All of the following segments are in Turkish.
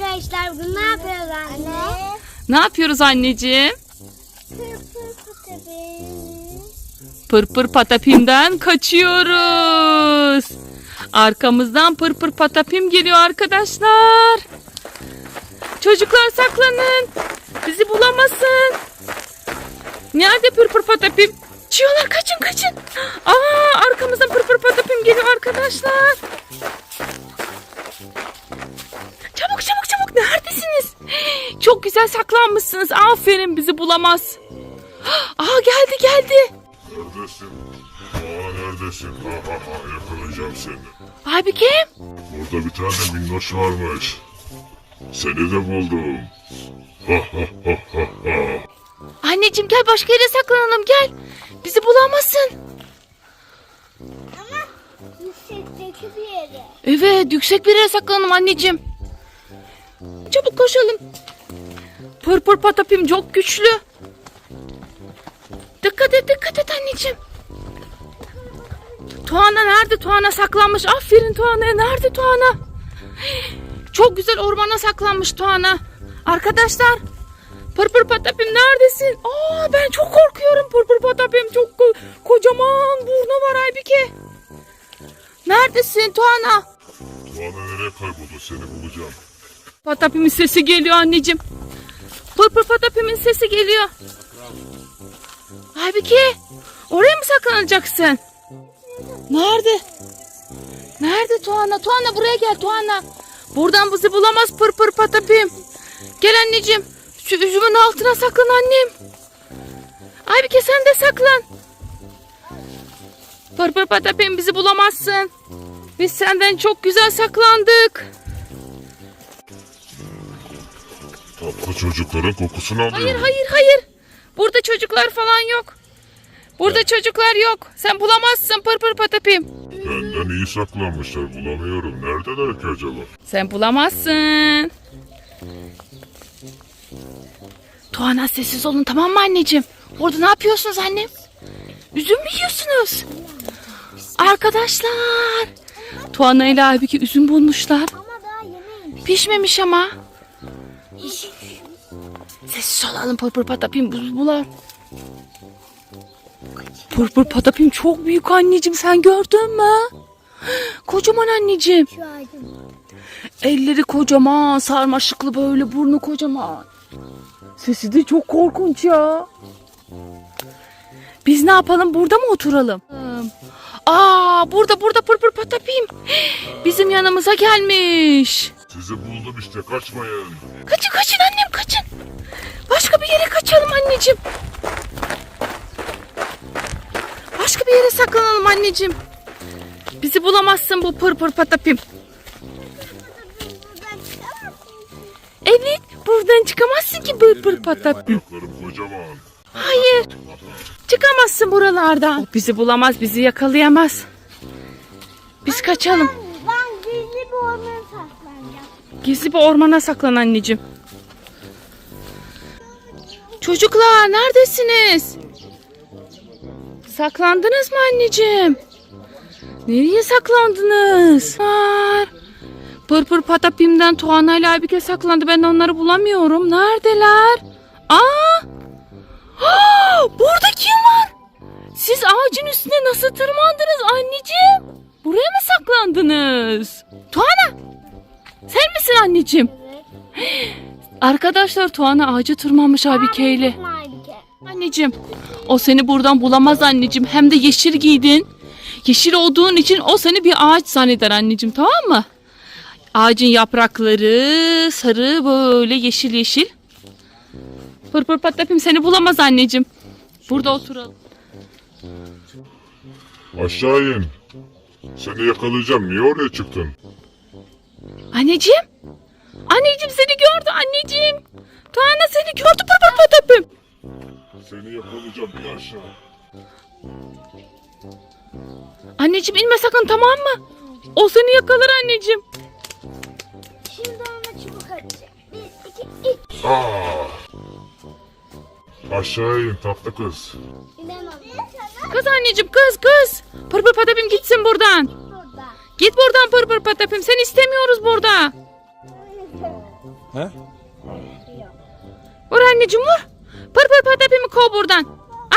Arkadaşlar bugün ne yapıyoruz anne? Ne yapıyoruz anneciğim? Pırpır patates. Pırpır patapimden kaçıyoruz. Arkamızdan pırpır patapim geliyor arkadaşlar. Çocuklar saklanın. Bizi bulamasın. Nerede pırpır patapim? Çiyorlar kaçın kaçın. Aa arkamızdan pırpır patapim geliyor arkadaşlar. Çok güzel saklanmışsınız. Aferin bizi bulamaz. Aa geldi geldi. Neredesin? Aa neredesin? Ha ha ha yakalayacağım seni. Abi kim? Burada bir tane minnoş varmış. Seni de buldum. Ha ha ha ha ha. Anneciğim gel başka yere saklanalım gel. Bizi bulamazsın. Ama yüksekteki bir yere. Evet yüksek bir yere saklanalım anneciğim. Çabuk koşalım. Pır pır patapim çok güçlü. Dikkat et dikkat et anneciğim. Tuana nerede? Tuana saklanmış. Aferin Tuana'ya. Nerede Tuana? Çok güzel ormana saklanmış Tuana. Arkadaşlar. Pırpır patapim neredesin? Aa ben çok korkuyorum pırpır patapim. Çok ko- kocaman burnu var Aybike. Neredesin Tuana? Tuana nereye kayboldu? Seni bulacağım. Patapimin sesi geliyor anneciğim. Pırpır patapimin sesi geliyor. Aybike oraya mı saklanacaksın? Nerede? Nerede Tuana? Tuana buraya gel Tuana. Buradan bizi bulamaz pırpır patapim. Gel anneciğim. Şu üzümün altına saklan annem. Aybike sen de saklan. Pırpır patapim bizi bulamazsın. Biz senden çok güzel saklandık. Tatlı çocukların kokusunu Hayır alıyorum. hayır hayır. Burada çocuklar falan yok. Burada çocuklar yok. Sen bulamazsın pır patapim. Benden iyi saklanmışlar. Bulamıyorum. Neredeler ki acaba? Sen bulamazsın. Tuana sessiz olun tamam mı anneciğim? Orada ne yapıyorsunuz annem? Üzüm mü yiyorsunuz? Arkadaşlar. Tuana ile Aybiki üzüm bulmuşlar. Ama daha yemeğim. Pişmemiş ama. Sessiz olalım pırpır patapim buz bular. Pırpır patapim çok büyük anneciğim sen gördün mü? Kocaman anneciğim. Elleri kocaman sarmaşıklı böyle burnu kocaman. Sesi de çok korkunç ya. Biz ne yapalım burada mı oturalım? Aa burada burada pırpır patapim. Bizim yanımıza gelmiş. Sizi buldum işte. Kaçmayın. Kaçın kaçın annem kaçın. Başka bir yere kaçalım anneciğim. Başka bir yere saklanalım anneciğim. Bizi bulamazsın bu pır pır patapim. Evet buradan çıkamazsın ki pır pır patapim. Ayaklarım kocaman. Hayır çıkamazsın buralardan. O bizi bulamaz bizi yakalayamaz. Biz kaçalım. Ben gizli bir ormana saklanacağım. Gizli bir ormana saklan anneciğim. Çocuklar neredesiniz? Saklandınız mı anneciğim? Nereye saklandınız? Var. Pırpır patapimden Tuana ile saklandı. Ben onları bulamıyorum. Neredeler? Aa! Aa! Burada kim var? Siz ağacın üstüne nasıl tırmandınız anneciğim? Buraya mı saklandınız? Tuana! Misin anneciğim? Arkadaşlar Tuana ağaca tırmanmış ile. Malike. Anneciğim o seni buradan bulamaz anneciğim. Hem de yeşil giydin. Yeşil olduğun için o seni bir ağaç zanneder anneciğim tamam mı? Ağacın yaprakları sarı böyle yeşil yeşil. Pır pır patapim seni bulamaz anneciğim. Burada oturalım. Aşağı in. Seni yakalayacağım. Niye oraya çıktın? Anneciğim. Anneciğim seni gördü anneciğim. Tuana seni gördü pır patapim. Seni yakalayacağım. Bir aşağı. Anneciğim inme sakın tamam mı? O seni yakalar anneciğim. Şimdi ona çubuk atacağım. Bir, iki, üç. Aa! Aşağı in tatlı kız. İnemem. Kız anneciğim kız kız. Pır pır patapim gitsin buradan. Git buradan pır pır patapim. Seni istemiyoruz burada. He? Vur anneciğim vur. Pır pır patapimi kov buradan.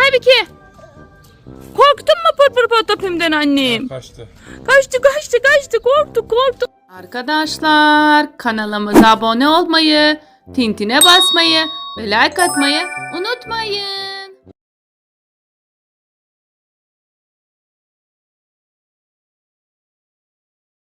Aybike. Korktun mu pır pır patapimden annem? Kaçtı. Kaçtı kaçtı kaçtı korktu korktu. Arkadaşlar kanalımıza abone olmayı, tintine basmayı ve like atmayı unutmayın.